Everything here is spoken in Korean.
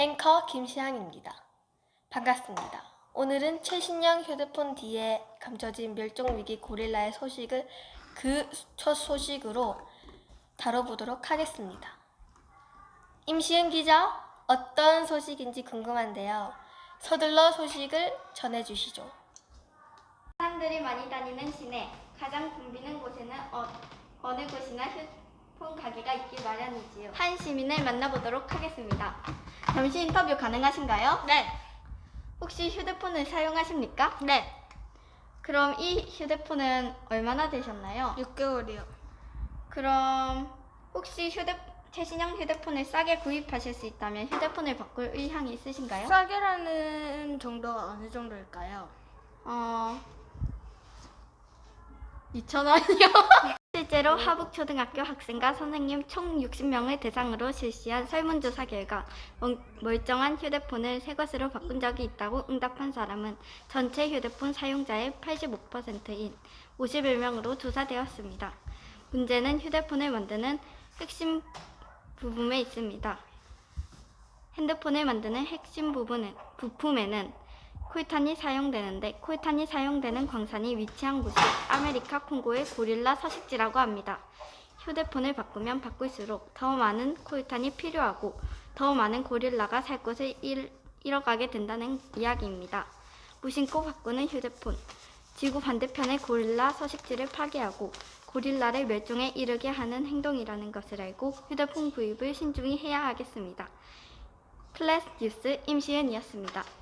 앵커 김시향입니다. 반갑습니다. 오늘은 최신형 휴대폰 뒤에 감춰진 멸종위기 고릴라의 소식을 그 첫 소식으로 다뤄보도록 하겠습니다. 임시은 기자, 어떤 소식인지 궁금한데요. 서둘러 소식을 전해주시죠. 사람들이 많이 다니는 시내 가장 붐비는 곳에는 어, 어느 곳이나 휴대폰 가게가 있기 마련이지요. 한 시민을 만나보도록 하겠습니다. 잠시 인터뷰 가능하신가요? 네, 혹시 휴대폰을 사용하십니까? 네, 그럼 이 휴대폰은 얼마나 되셨나요? 6개월이요. 그럼 혹시 휴대 최신형 휴대폰을 싸게 구입하실 수 있다면 휴대폰을 바꿀 의향이 있으신가요? 싸게라는 정도가 어느 정도일까요? 어 2,000원이요. 실제로 하북초등학교 학생과 선생님 총 60명을 대상으로 실시한 설문조사 결과 멀- 멀쩡한 휴대폰을 새 것으로 바꾼 적이 있다고 응답한 사람은 전체 휴대폰 사용자의 85%인 51명으로 조사되었습니다. 문제는 휴대폰을 만드는 핵심 부품에 있습니다. 핸드폰을 만드는 핵심 부분은, 부품에는 콜탄이 사용되는데 콜탄이 사용되는 광산이 위치한 곳이 아메리카 콩고의 고릴라 서식지라고 합니다. 휴대폰을 바꾸면 바꿀수록 더 많은 콜탄이 필요하고 더 많은 고릴라가 살 곳을 잃, 잃어가게 된다는 이야기입니다. 무심코 바꾸는 휴대폰. 지구 반대편의 고릴라 서식지를 파괴하고 고릴라를 멸종에 이르게 하는 행동이라는 것을 알고 휴대폰 구입을 신중히 해야 하겠습니다. 클래스 뉴스 임시은이었습니다.